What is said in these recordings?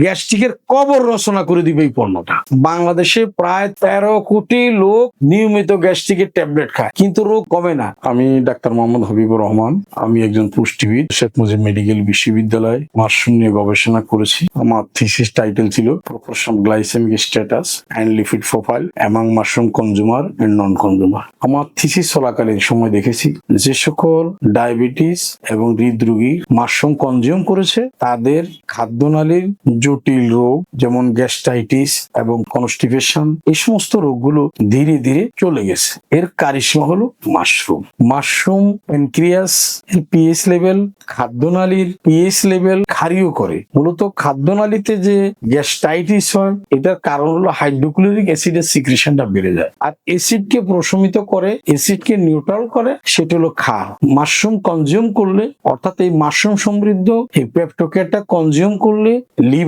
গ্যাস্ট্রিকের কবর রচনা করে দিবে এই পণ্যটা। বাংলাদেশে প্রায় তেরো কোটি লোক নিয়মিত গ্যাস্ট্রিকের ট্যাবলেট খায়, কিন্তু রোগ কমে না। আমি ডাক্তার মোহাম্মদ হাবিবুর রহমান, আমি একজন পুষ্টিবিদ, শেখ মুজিব মেডিকেল বিশ্ববিদ্যালয় মাশরুম নিয়ে গবেষণা করেছি। আমার থিসিস টাইটেল ছিল proportion glycemic status and lipid profile among mushroom consumer and non consumer. আমার থিসিস চলাকালীন সময় দেখেছি যে সকল ডায়াবেটিস এবং হৃদরোগী মাশরুম কনজিউম করেছে, তাদের খাদ্যনালীর জটিল রোগ যেমন গ্যাস্ট্রাইটিস এবং কনস্টিপেশন, এই সমস্ত রোগগুলো ধীরে ধীরে চলে গেছে। এর কারিশমা হলো mushroom. Mushroom pancreas P S level খাদ্যনালীর PS level ক্ষারীয় করে। মূলত খাদ্যনালীতে যে গ্যাস্ট্রাইটিস হয়, এটার কারণ হলো হাইড্রোক্লোরিক অ্যাসিডের সিক্রেশনটা বেড়ে যায়। আর অ্যাসিডকে প্রশমিত করে, অ্যাসিডকে নিউট্রাল করে, সেটা হলো ক্ষার। মাশরুম কনজিউম করলে, অর্থাৎ এই মাশরুম সমৃদ্ধ, এই পেপটোকেটটা কনজিউম করলে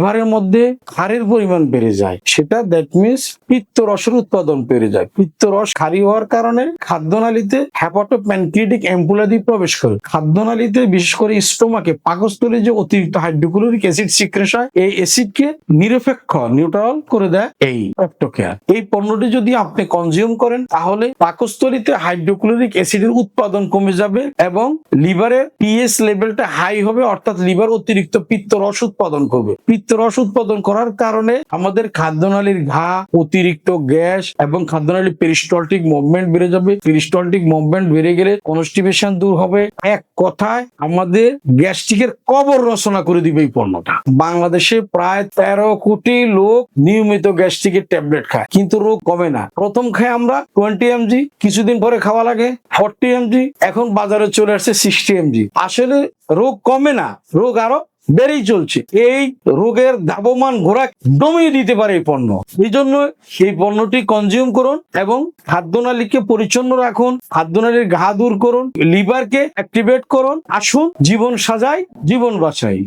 লিভারের মধ্যে ক্ষারের পরিমাণ বেড়ে যায়। সেটা দ্যাট মিনস পিত্তরসের উৎপাদন বেড়ে যায়। পিত্তরস ক্ষারী হওয়ার কারণে খাদ্যনালীতে হ্যাপাটো প্যানক্রিয়েটিক অ্যাম্পুলাদি প্রবেশ করে। খাদ্যনালীতে বিশেষ করে স্টোমাকে পাকস্থলী যে অতিরিক্ত হাইড্রোক্লোরিক অ্যাসিড সিক্রেশন হয়, এই অ্যাসিডকে নিরপেক্ষ নিউট্রাল করে দেয় এই পেপটোকেয়ার এই পণ্যটি যদি আপনি কনজিউম করেন, তাহলে পাকস্থলীতে হাইড্রোক্লোরিক অ্যাসিডের উৎপাদন কমে যাবে এবং লিভারের পিএস লেভেলটা হাই হবে, অর্থাৎ লিভার অতিরিক্ত পিত্তরস উৎপাদন করবে। পিত্তরস উৎপাদন করার কারণে আমাদের খাদ্যনালীর ঘা, অতিরিক্ত গ্যাস এবং খাদ্যনালীর পেরিস্টলটিক মুভমেন্ট বেড়ে যাবে। পেরিস্টলটিক মুভমেন্ট বেড়ে গেলে কনস্টিপেশন দূর হবে। এক কথায়, আমাদের গ্যাস্ট্রিকের কবর রচনা করে দিবে এই পণ্যটা। বাংলাদেশে প্রায় তেরো কোটি লোক নিয়মিত গ্যাস্ট্রিকের ট্যাবলেট খায়, কিন্তু রোগ কমে না। প্রথম খায় আমরা টোয়েন্টি এমজি কিছুদিন পরে খাওয়া লাগে ফর্টি এমজি এখন বাজারে চলে আসছে সিক্সটি এমজি আসলে রোগ কমে না, রোগ আরও বেড়েই চলছে। এই রোগের ধাবমান ঘোরা দমিয়ে দিতে পারে এই পণ্য। এই জন্য সেই পণ্যটি কনজিউম করুন এবং খাদ্যনালীকে পরিচ্ছন্ন রাখুন, খাদ্যনালীর ঘা দূর করুন লিভারকে অ্যাক্টিভেট করুন, আসুন, জীবন সাজাই জীবন বাঁচাই